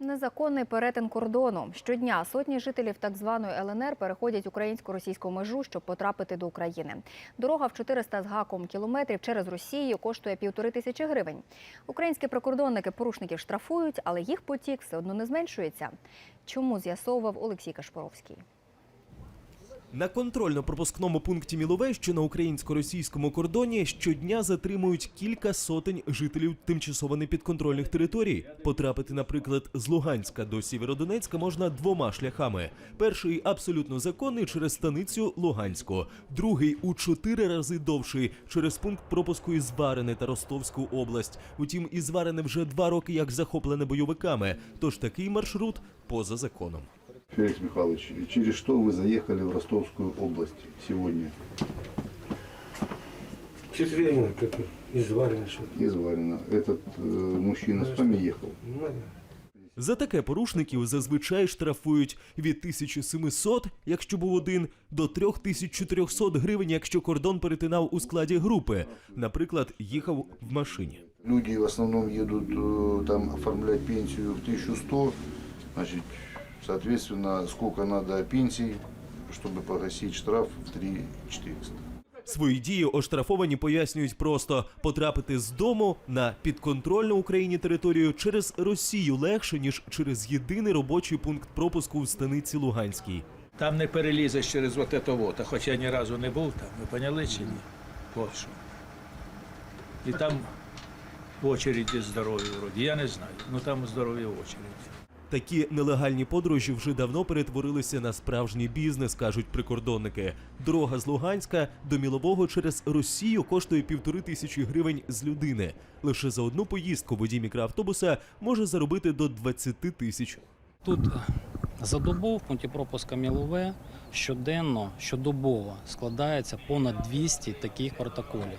Незаконний перетин кордону. Щодня сотні жителів так званої ЛНР переходять українсько-російську межу, щоб потрапити до України. Дорога в 400 з гаком кілометрів через Росію коштує півтори тисячі гривень. Українські прикордонники порушників штрафують, але їх потік все одно не зменшується. Чому з'ясовував Олексій Кашпоровський? На контрольно-пропускному пункті Мілове, що на українсько-російському кордоні, щодня затримують кілька сотень жителів тимчасово непідконтрольних територій. Потрапити, наприклад, з Луганська до Сєвєродонецька можна двома шляхами: перший абсолютно законний через станицю Луганську, другий у чотири рази довший через пункт пропуску із Варене та Ростовську область. Утім, із Варене вже два роки як захоплене бойовиками. Тож такий маршрут поза законом. Феликс Михайлович, через что вы заехали в Ростовскую область сегодня Четверно, как изварено что-то. из Варина? Этот э, мужчина с вами ехал? Ну, да. За таке порушників зазвичай штрафують від 1700, якщо був один, до 3400 гривень, якщо кордон перетинав у складі групи. Наприклад, їхав в машині. Люди в основном едут э, там оформлять пенсию в 1100, значит, соответственно, сколько надо пенсий, чтобы погасить штраф в 3400. Свої дії оштрафовані пояснюють просто потрапити з дому на підконтрольну Україні територію через Росію легше ніж через єдиний робочий пункт пропуску в станиці Луганській. Там не перелізеш через от это вот, а хоча я ні разу не був там, ви поняли чи ні? От. І там очереді здорові вроді. Я не знаю. Ну там здорові очереді. Такі нелегальні подорожі вже давно перетворилися на справжній бізнес, кажуть прикордонники. Дорога з Луганська до Мілового через Росію коштує півтори тисячі гривень з людини. Лише за одну поїздку водій мікроавтобуса може заробити до 20 тисяч. Тут за добу в пункті пропуска Мілове щоденно, щодобово складається понад 200 таких протоколів.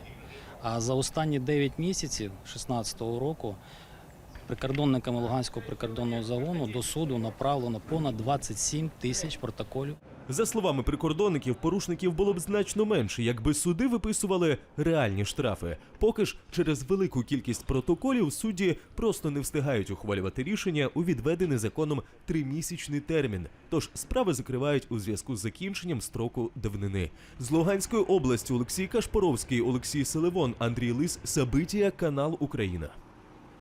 А за останні 9 місяців 2016 року прикордонниками Луганського прикордонного загону до суду направлено понад 27 тисяч протоколів. За словами прикордонників, порушників було б значно менше, якби суди виписували реальні штрафи. Поки ж через велику кількість протоколів судді просто не встигають ухвалювати рішення у відведений законом тримісячний термін. Тож справи закривають у зв'язку з закінченням строку давнини. З Луганської області Олексій Кашпоровський, Олексій Селивон, Андрій Лис, Сабитія, канал Україна.